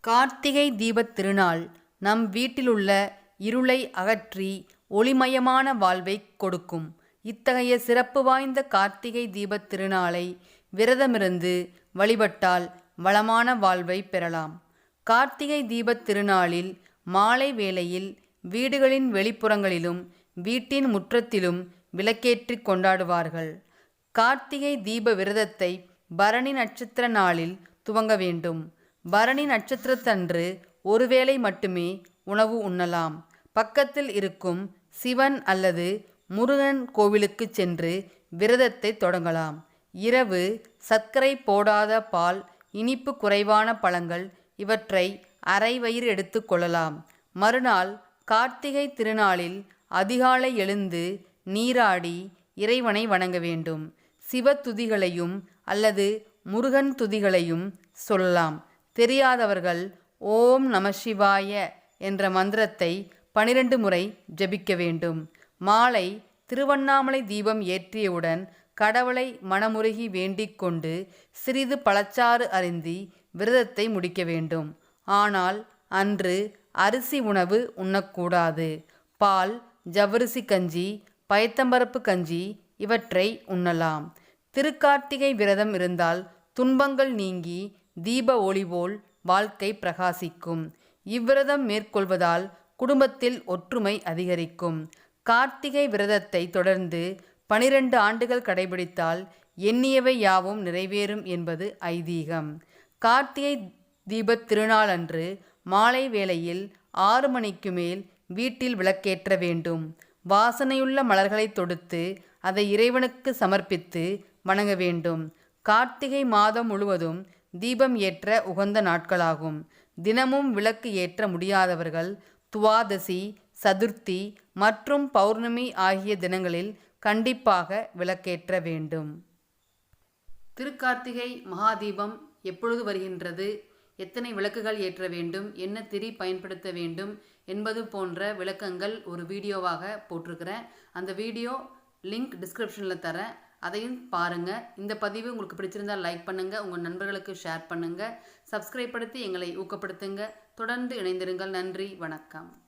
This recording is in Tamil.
கார்த்திகை தீபத் திருநாள் நம் வீட்டிலுள்ள இருளை அகற்றி ஒளிமயமான வாழ்வைக் கொடுக்கும். இத்தகைய சிறப்பு வாய்ந்த கார்த்திகை தீபத் திருநாளை விரதமிருந்து வழிபட்டால் வளமான வாழ்வை பெறலாம். கார்த்திகை தீபத் திருநாளில் மாலை வேளையில் வீடுகளின் வெளிப்புறங்களிலும் வீட்டின் முற்றத்திலும் விளக்கேற்றிக் கொண்டாடுவார்கள். கார்த்திகை தீப விரதத்தை பரணி நட்சத்திர நாளில் துவங்க வேண்டும். பரணி நட்சத்திரத்தன்று ஒருவேளை மட்டுமே உணவு உண்ணலாம். பக்கத்தில் இருக்கும் சிவன் அல்லது முருகன் கோவிலுக்கு சென்று விரதத்தை தொடங்கலாம். இரவு சர்க்கரை போடாத பால் இனிப்பு குறைவான பழங்கள் இவற்றை அரை வயிறு எடுத்து கொள்ளலாம். மறுநாள் கார்த்திகை திருநாளில் அதிகாலை எழுந்து நீராடி இறைவனை வணங்க வேண்டும். சிவ துதிகளையும் அல்லது முருகன் துதிகளையும் சொல்லலாம். தெரியாதவர்கள் ஓம் நம சிவாய என்ற மந்திரத்தை பனிரெண்டு முறை ஜபிக்க வேண்டும். மாலை திருவண்ணாமலை தீபம் ஏற்றியவுடன் கடவுளை மனமுருகி வேண்டிக் கொண்டு சிறிது பழச்சாறு அருந்தி விரதத்தை முடிக்க வேண்டும். ஆனால் அன்று அரிசி உணவு உண்ணக்கூடாது. பால் ஜவ்வரிசி கஞ்சி பயத்தம்பரப்பு கஞ்சி இவற்றை உண்ணலாம். திருக்கார்த்திகை விரதம் இருந்தால் துன்பங்கள் நீங்கி தீப ஒளி போல் வாழ்க்கை பிரகாசிக்கும். இவ்விரதம் மேற்கொள்வதால் குடும்பத்தில் ஒற்றுமை அதிகரிக்கும். கார்த்திகை விரதத்தை தொடர்ந்து பனிரெண்டு ஆண்டுகள் கடைபிடித்தால் எண்ணியவை யாவும் நிறைவேறும் என்பது ஐதீகம். கார்த்திகை தீபத் திருநாளன்று மாலை வேளையில் ஆறு மணிக்கு மேல் வீட்டில் விளக்கேற்ற வேண்டும். வாசனையுள்ள மலர்களை தொடுத்து அதை இறைவனுக்கு சமர்ப்பித்து வணங்க வேண்டும். கார்த்திகை மாதம் முழுவதும் தீபம் ஏற்ற உகந்த நாட்களாகும். தினமும் விளக்கு ஏற்ற முடியாதவர்கள் துவாதசி சதுர்த்தி மற்றும் பௌர்ணமி ஆகிய தினங்களில் கண்டிப்பாக விளக்கேற்ற வேண்டும். திருக்கார்த்திகை மகாதீபம் எப்பொழுது வருகின்றது? எத்தனை விளக்குகள் ஏற்ற வேண்டும்? என்ன திரி பயன்படுத்த வேண்டும்? என்பது போன்ற விளக்கங்கள் ஒரு வீடியோவாக போட்டிருக்கிறேன். அந்த வீடியோ லிங்க் டிஸ்கிரிப்ஷனில் தரேன். அதையும் பாருங்கள் இந்த பதிவு உங்களுக்கு பிடிச்சிருந்தால் லைக் பண்ணுங்கள் உங்கள் நண்பர்களுக்கு ஷேர் பண்ணுங்கள் சப்ஸ்கிரைப் படுத்தி எங்களை ஊக்கப்படுத்துங்க. தொடர்ந்து இணைந்திருங்கள். நன்றி. வணக்கம்.